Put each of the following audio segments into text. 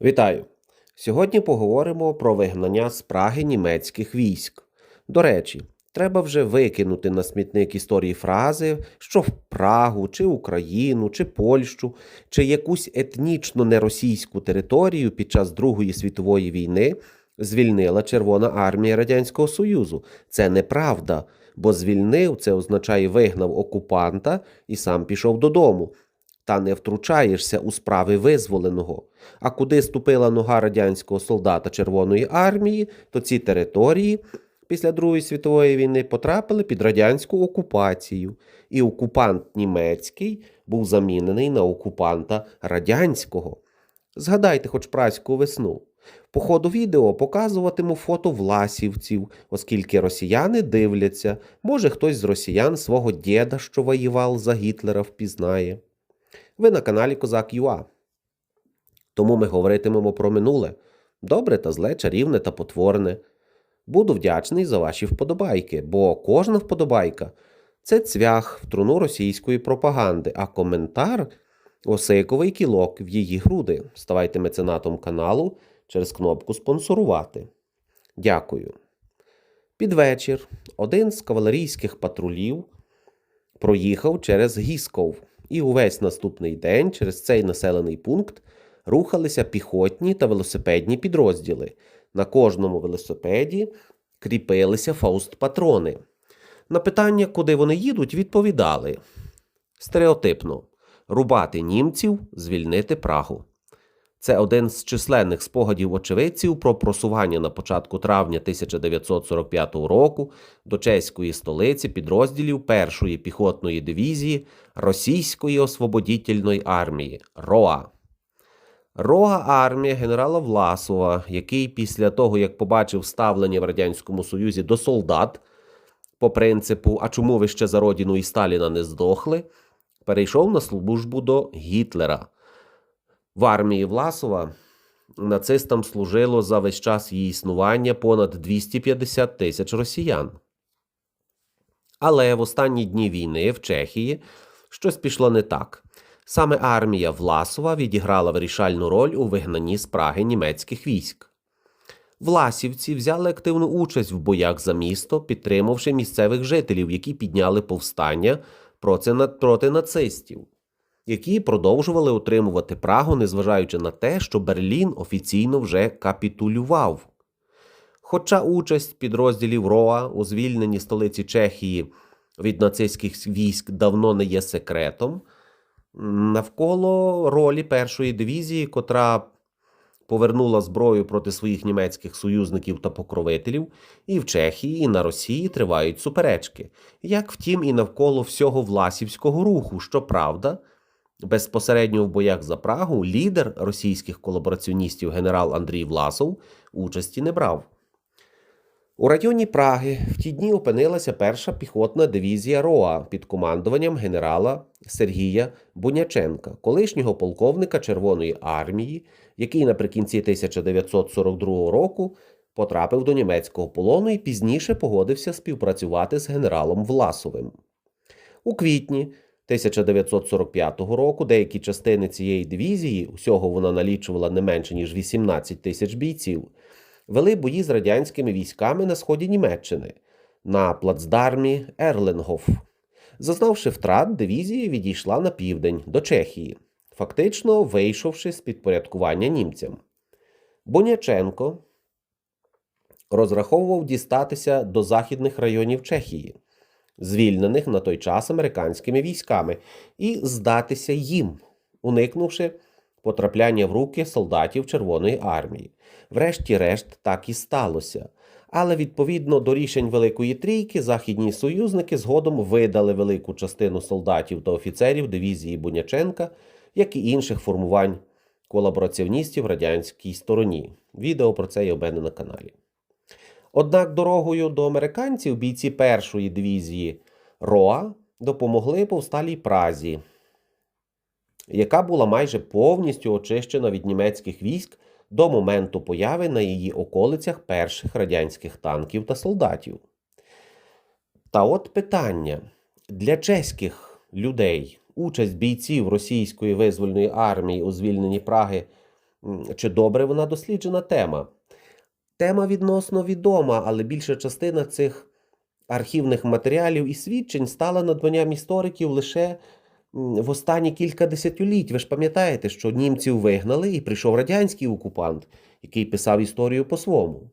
Вітаю! Сьогодні поговоримо про вигнання з Праги німецьких військ. До речі, треба вже викинути на смітник історії фрази, що в Прагу, чи Україну, чи Польщу, чи якусь етнічно неросійську територію під час Другої світової війни звільнила Червона армія Радянського Союзу. Це неправда, бо звільнив це означає вигнав окупанта і сам пішов додому та не втручаєшся у справи визволеного. А куди ступила нога радянського солдата Червоної армії, то ці території після Другої світової війни потрапили під радянську окупацію, і окупант німецький був замінений на окупанта радянського. Згадайте хоч праську весну. По ходу відео показуватиму фото власівців, оскільки росіяни дивляться, може хтось з росіян свого діда, що воював за Гітлера, впізнає. Ви на каналі Козак ЮА. Тому ми говоритимемо про минуле добре та зле, чарівне та потворне. Буду вдячний за ваші вподобайки, бо кожна вподобайка це цвях в труну російської пропаганди, а коментар осиковий кілок в її груди. Ставайте меценатом каналу через кнопку спонсорувати. Дякую. Під вечір один з кавалерійських патрулів проїхав через Гісков, і увесь наступний день через цей населений пункт рухалися піхотні та велосипедні підрозділи. На кожному велосипеді кріпилися фауст-патрони. На питання, куди вони їдуть, відповідали стереотипно рубати німців, звільнити Прагу. Це один з численних спогадів очевидців про просування на початку травня 1945 року до чеської столиці підрозділів першої піхотної дивізії Російської освободітельної армії РОА. Рога армія генерала Власова, який після того, як побачив ставлення в Радянському Союзі до солдат по принципу А чому ви ще за родину і Сталіна не здохли, перейшов на службу до Гітлера. В армії Власова нацистам служило за весь час її існування понад 250 тисяч росіян. Але в останні дні війни в Чехії щось пішло не так. Саме армія Власова відіграла вирішальну роль у вигнанні з Праги німецьких військ. Власівці взяли активну участь в боях за місто, підтримавши місцевих жителів, які підняли повстання проти, нацистів які продовжували утримувати Прагу, незважаючи на те, що Берлін офіційно вже капітулював. Хоча участь підрозділів Роа у звільненні столиці Чехії від нацистських військ давно не є секретом, навколо ролі першої дивізії, котра повернула зброю проти своїх німецьких союзників та покровителів, і в Чехії, і на Росії тривають суперечки, як втім, і навколо всього власівського руху, щоправда, Безпосередньо в боях за Прагу лідер російських колабораціоністів генерал Андрій Власов участі не брав. У районі Праги в ті дні опинилася перша піхотна дивізія РОА під командуванням генерала Сергія Буняченка, колишнього полковника Червоної армії, який наприкінці 1942 року потрапив до німецького полону і пізніше погодився співпрацювати з генералом Власовим. У квітні 1945 року деякі частини цієї дивізії, усього вона налічувала не менше ніж 18 тисяч бійців, вели бої з радянськими військами на сході Німеччини на плацдармі Ерленгоф. Зазнавши втрат, дивізія відійшла на південь до Чехії, фактично вийшовши з підпорядкування німцям. Боняченко розраховував дістатися до західних районів Чехії звільнених на той час американськими військами, і здатися їм, уникнувши потрапляння в руки солдатів Червоної армії. Врешті-решт, так і сталося. Але відповідно до рішень Великої Трійки, західні союзники згодом видали велику частину солдатів та офіцерів дивізії Буняченка, як і інших формувань колабораціоністів радянській стороні. Відео про це є у мене на каналі. Однак дорогою до американців бійці першої дивізії Роа допомогли повсталій Празі, яка була майже повністю очищена від німецьких військ до моменту появи на її околицях перших радянських танків та солдатів. Та от питання для чеських людей участь бійців російської визвольної армії у звільненні Праги чи добре вона досліджена тема. Тема відносно відома, але більша частина цих архівних матеріалів і свідчень стала надбанням істориків лише в останні кілька десятиліть. Ви ж пам'ятаєте, що німців вигнали і прийшов радянський окупант, який писав історію по-своєму.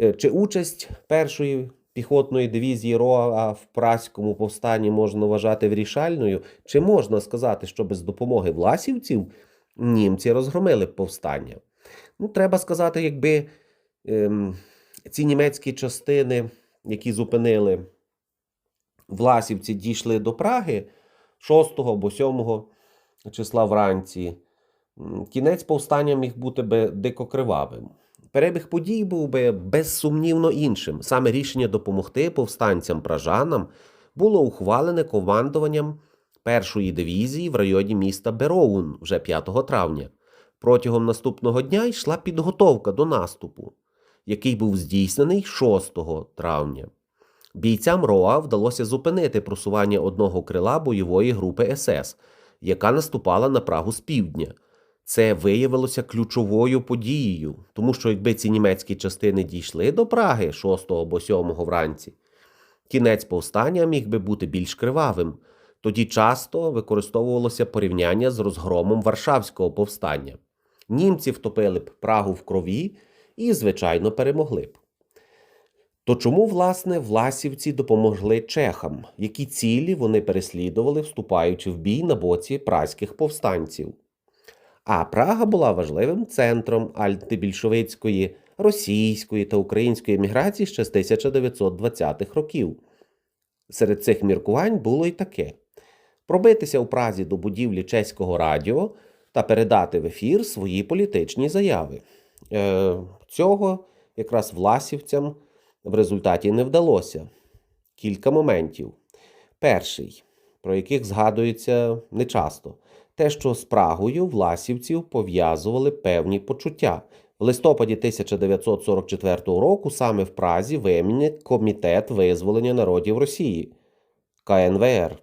Е, Чи участь першої піхотної дивізії РОА в Праському повстанні можна вважати вирішальною? Чи можна сказати, що без допомоги власівців німці розгромили повстання? Ну, треба сказати, якби ем, ці німецькі частини, які зупинили власівці, дійшли до Праги 6 або 7 числа вранці, кінець повстання міг бути би дико кривавим. Перебіг подій був би безсумнівно іншим. Саме рішення допомогти повстанцям пражанам було ухвалене командуванням першої дивізії в районі міста Бероун вже 5 травня. Протягом наступного дня йшла підготовка до наступу, який був здійснений 6 травня. Бійцям РОА вдалося зупинити просування одного крила бойової групи СС, яка наступала на Прагу з півдня. Це виявилося ключовою подією, тому що якби ці німецькі частини дійшли до Праги 6 або 7 вранці, кінець повстання міг би бути більш кривавим. Тоді часто використовувалося порівняння з розгромом Варшавського повстання. Німці втопили б Прагу в крові і, звичайно, перемогли б. То чому, власне, власівці допомогли чехам, які цілі вони переслідували, вступаючи в бій на боці праських повстанців? А Прага була важливим центром антибільшовицької, російської та української еміграції ще з 1920-х років. Серед цих міркувань було й таке: пробитися у Празі до будівлі чеського радіо та передати в ефір свої політичні заяви. Е, цього якраз власівцям в результаті не вдалося. Кілька моментів. Перший, про яких згадується нечасто, те, що з Прагою власівців пов'язували певні почуття. В листопаді 1944 року саме в Празі вимінять Комітет визволення народів Росії КНВР,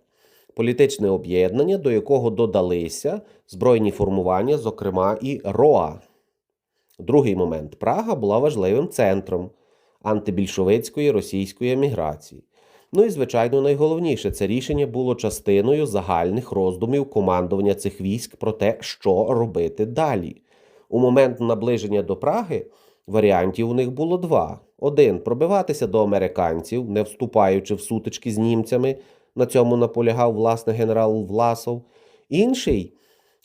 політичне об'єднання, до якого додалися збройні формування, зокрема і РОА. Другий момент Прага була важливим центром антибільшовицької російської еміграції. Ну і, звичайно, найголовніше це рішення було частиною загальних роздумів командування цих військ про те, що робити далі. У момент наближення до Праги варіантів у них було два: один пробиватися до американців, не вступаючи в сутички з німцями. На цьому наполягав власне генерал Власов. Інший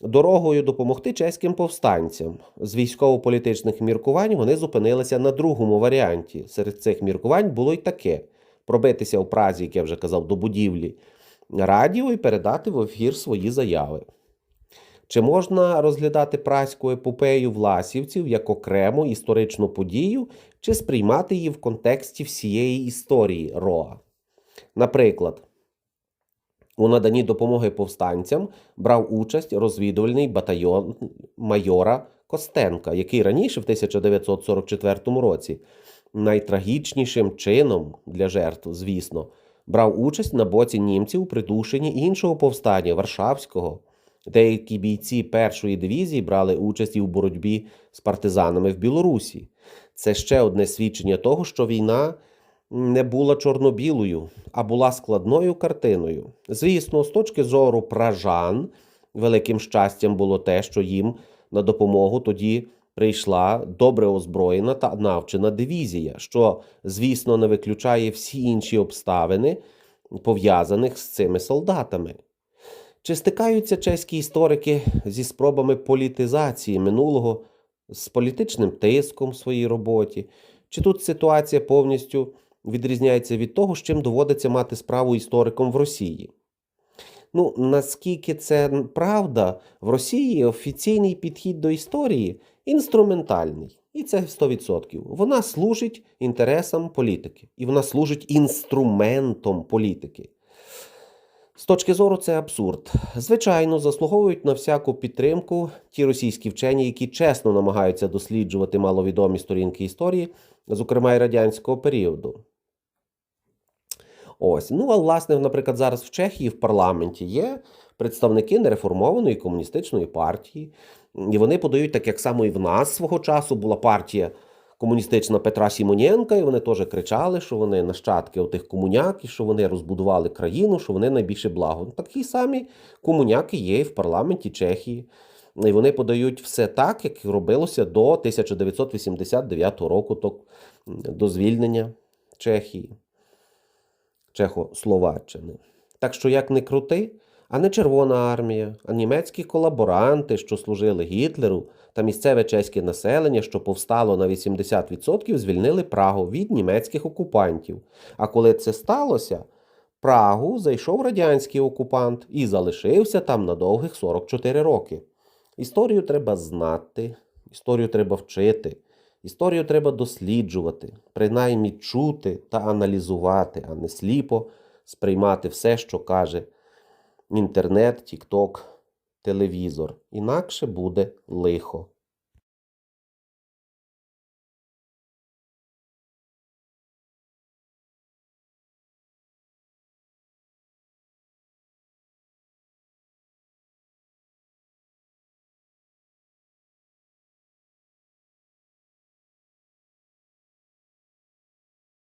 дорогою допомогти чеським повстанцям. З військово-політичних міркувань вони зупинилися на другому варіанті. Серед цих міркувань було й таке: пробитися у Празі, як я вже казав, до будівлі радіо і передати в ефір свої заяви. Чи можна розглядати праську епопею власівців як окрему історичну подію, чи сприймати її в контексті всієї історії Роа? Наприклад, у наданні допомоги повстанцям брав участь розвідувальний батальйон майора Костенка, який раніше, в 1944 році, найтрагічнішим чином для жертв, звісно, брав участь на боці німців у придушенні іншого повстання Варшавського. Деякі бійці першої дивізії брали участь і у боротьбі з партизанами в Білорусі. Це ще одне свідчення того, що війна не була чорно-білою, а була складною картиною. Звісно, з точки зору пражан, великим щастям було те, що їм на допомогу тоді прийшла добре озброєна та навчена дивізія, що, звісно, не виключає всі інші обставини, пов'язаних з цими солдатами. Чи стикаються чеські історики зі спробами політизації минулого з політичним тиском в своїй роботі? Чи тут ситуація повністю відрізняється від того, з чим доводиться мати справу історикам в Росії? Ну, наскільки це правда, в Росії офіційний підхід до історії інструментальний. І це 100%. Вона служить інтересам політики, і вона служить інструментом політики. З точки зору, це абсурд. Звичайно, заслуговують на всяку підтримку ті російські вчені, які чесно намагаються досліджувати маловідомі сторінки історії, зокрема й радянського періоду. Ось, ну а власне, наприклад, зараз в Чехії в парламенті є представники нереформованої комуністичної партії. І вони подають, так як само і в нас свого часу була партія комуністична Петра Сімоненка, і вони теж кричали, що вони нащадки отих комуняк, і що вони розбудували країну, що вони найбільше благо. Ну, Такі самі комуняки є і в парламенті Чехії. І вони подають все так, як робилося до 1989 року, то до звільнення Чехії, Чехословаччини. Так що, як не крути, а не Червона армія, а німецькі колаборанти, що служили Гітлеру, та місцеве чеське населення, що повстало на 80%, звільнили Прагу від німецьких окупантів. А коли це сталося, Прагу зайшов радянський окупант і залишився там на довгих 44 роки. Історію треба знати, історію треба вчити, історію треба досліджувати, принаймні чути та аналізувати, а не сліпо сприймати все, що каже інтернет, тікток, телевізор. Інакше буде лихо.